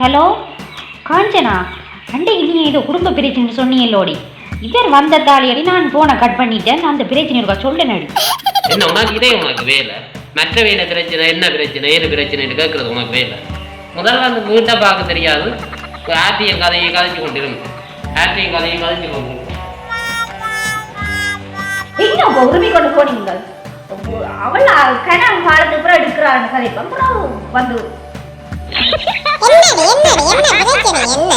Hello Kanchana? அன்றைக்கு நீ ஏதோ குடும்ப பிரச்சனை சொன்னியல்லோடி இவர் வந்த தாலியடி நான் போனை கட் பண்ணிட்டேன். நான் அந்த பிரச்சனை இருக்கா சொல்ல நடி. என்ன உனக்கு இதே உனக்கு வேலை? மற்ற வேலை பிரச்சனை என்ன பிரச்சனை ஏது பிரச்சனைன்னு கேட்கறது உனக்கு வேலை? முதல்ல அந்த வீட்டை பார்க்க தெரியாது. ஆட்டியும் கதையை கதைச்சு கொண்டிருங்க. ஆட்டியும் கதையும் கதைச்சு கொண்டு என்ன உரிமை கொண்டு போனீங்கள் அவள் கணவன் காலத்துக்கு அப்புறம் எடுக்கிறான்னு கதை. அப்புறம் வந்து என்ன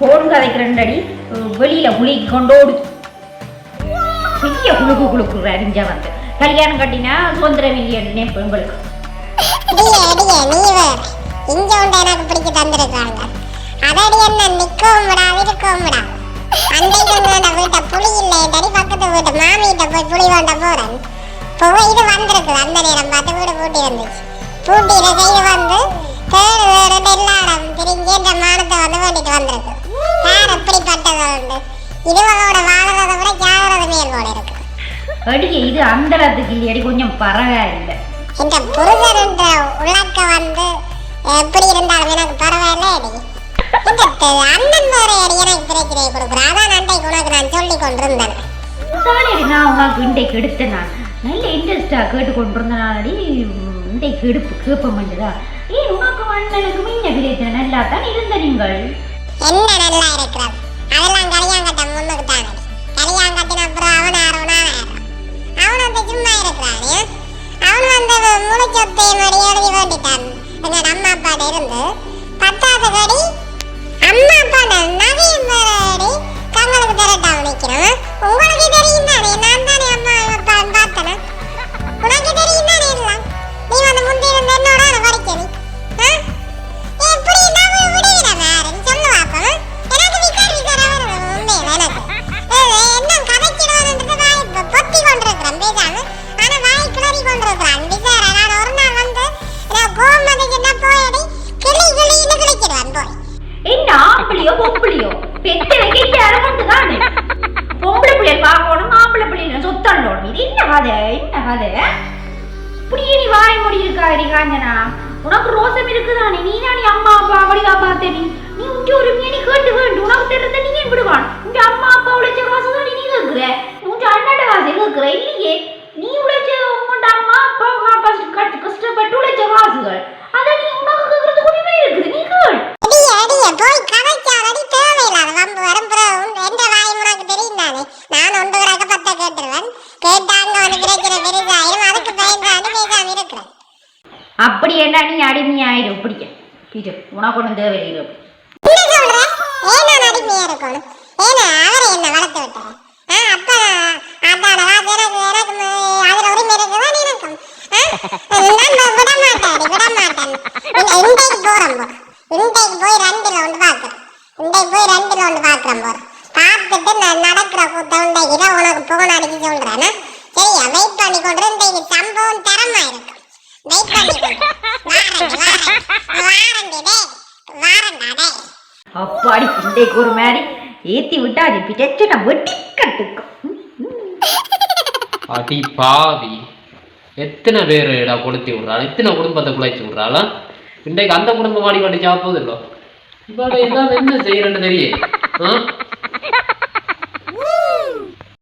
போன் கதைக்கு ரெண்டடி வெளியில குளிக்கு கொண்டோடு பெரிய குழுக்கு குழுக்கு அறிஞ்சா வந்து. கல்யாணம் கட்டினா சுதந்திர மில்லியன் நினைப்பு உங்களுக்கு. அடியே அடியே நீ வேற இங்க உண்டு எனக்கு பிடிக்க தந்திருக்காங்க. அதடி என்ன நிக்கவும் விடா இருக்கவும் விடா. அன்றைக்கு உங்களோட வீட்டை புளி இல்லை தடி பக்கத்து வீட்டு மாமிகிட்ட போய் புளி வாண்ட போறேன். போய் இது வந்திருக்கு. அந்த நேரம் பார்த்து வீடு பூட்டி இருந்துச்சு பூட்டி இதை செய்து வந்து வேண்டிட்டு வந்திருக்கு. யார் எப்படிப்பட்டது உண்டு. இதுவளோட வாழறதை விட ஜாகிறத மேல் போல இருக்கு. அடியே இது அந்த இல்லையடி கொஞ்சம் பரவாயில்லை. இந்த புருஷன் என்ற உலக்க வந்து எப்படி இருந்தாலும் எனக்கு பரவாயில்ல அடி. இந்த த- அண்ணன் வேற அடி எனக்கு பிரச்சனை கொடுக்குறேன் அதான் அன்றைக்கு உனக்கு நான் சொல்லி கொண்டிருந்தேன். நான் உனக்கு இன்றைக்கு எடுத்தேன் நான். நல்ல இன்ட்ரெஸ்டாக இன்றைக்கு எடுப்பு கேட்ப மாட்டேதா ஏன் உனக்கு அண்ணனுக்கு மீன பிரச்சனை நல்லா தான் இருந்த நீங்கள் என்ன நல்லா இருக்கிறது அதெல்லாம் கல்யாங்கட்டம் முன்னுக்கு தானே கல்யாங்கட்டின அப்புறம் அவன் ஆறுவனா அவன் வந்து சும்மா இருக்கிறானே. அவன் வந்து முளைச்சொத்தை மடி எழுதி வேண்டிட்டான். எங்க அம்மா அப்பாட்ட இருந்து பத்தாவது கடி அம்மா அப்பா நகையும் ஆம்பளையோ பொம்பளையோ பெத்து வைக்க அரமண்டு தானே. பொம்பளை பிள்ளைகள் பார்க்கணும் ஆம்பளை பிள்ளைகள் சொத்தண்டோம் இது என்ன கதை? என்ன கதை? இப்படியே நீ வாய் மூடி இருக்கா காஞ்சனா. உனக்கு ரோசம் இருக்குதானே? நீ தானே அம்மா அப்பா வடிவா பார்த்த நீ நீ உங்க ஒரு மீனி கேட்டு வேண்டும் உனக்கு தெரிந்த நீ ஏன் விடுவான் உங்க அம்மா அப்பா உழைச்ச காசு தான் நீ கேட்கிற உங்க அண்ணாட்ட காசு கேட்கிற இல்லையே நீ உழைச்ச உங்க அம்மா அப்பா கஷ்ட- கஷ்ட- கஷ்டப்பட்டு உழைச்ச காசுகள் அதை நீ உனக்கு கேட்கறதுக்கு உரிமை இருக்குது நீ கேள் அடியே, அடியே, போய் கதைச்சாலடி தேவையில்லாத வம்பு வரும். பிறகு உன் எந்த வாய் உனக்கு தெரியும் தானே. நான் ஒன்று கிடக்க பத்தை கேட்டுருவேன். கேட்டாங்க உனக்கு பிரச்சனை பெரிதாயிரும். அதுக்கு பயந்தாண்டு பேசாம இருக்கிறேன் அப்படி என்ன நீ அடிமையாயிரும் பிடிக்க இது உனக்கு ஒன்றும் தேவையில்லை என்ன சொல்ற? ஏன் நான் அடிமையா இருக்கணும்? ஏன் அவரை என்ன வளர்த்து விட்டாரு? ஆ, அப்ப அதான வாசி எனக்கு எனக்கு ம- அதுல உரிமை இருக்குதான் எனக்கும். ஆ? நான் விட மாட்டேன், விட மாட்டேன். இல்ல, இன்றைக்கு போறோம் போ. இன்றைக்கு போய் ரெண்டுல ஒன்று அப்படி என்ன நீ ரெண்டுல ஒன்று பார்க்கிறேன் போறேன். பார்த்துட்டு நான் நடக்கிற கூத்த உண்டைக்கு தான் உனக்கு போன் அடிச்சு சொல்றேன் ஆ? சரியா? வெயிட் பண்ணி கொண்டு இன்றைக்கு சம்பவம் தரமா இருக்கும் வெயிட் பண்ணி அப்பாடி இன்றைக்கு ஒரு மாதிரி ஏத்தி விட்டா அது பிச்சை வெட்டி கட்டுக்கும் அடி பாவி எத்தனை பேர் இடா கொளுத்தி விடுறாள்? எத்தனை குடும்பத்தை குழைச்சி விடுறாளா? இன்றைக்கு அந்த குடும்பம் வாடி வாடி சாப்பிடுது? இல்லை இவட எல்லாம் என்ன செய்யறேன்னு தெரியும் ஆ?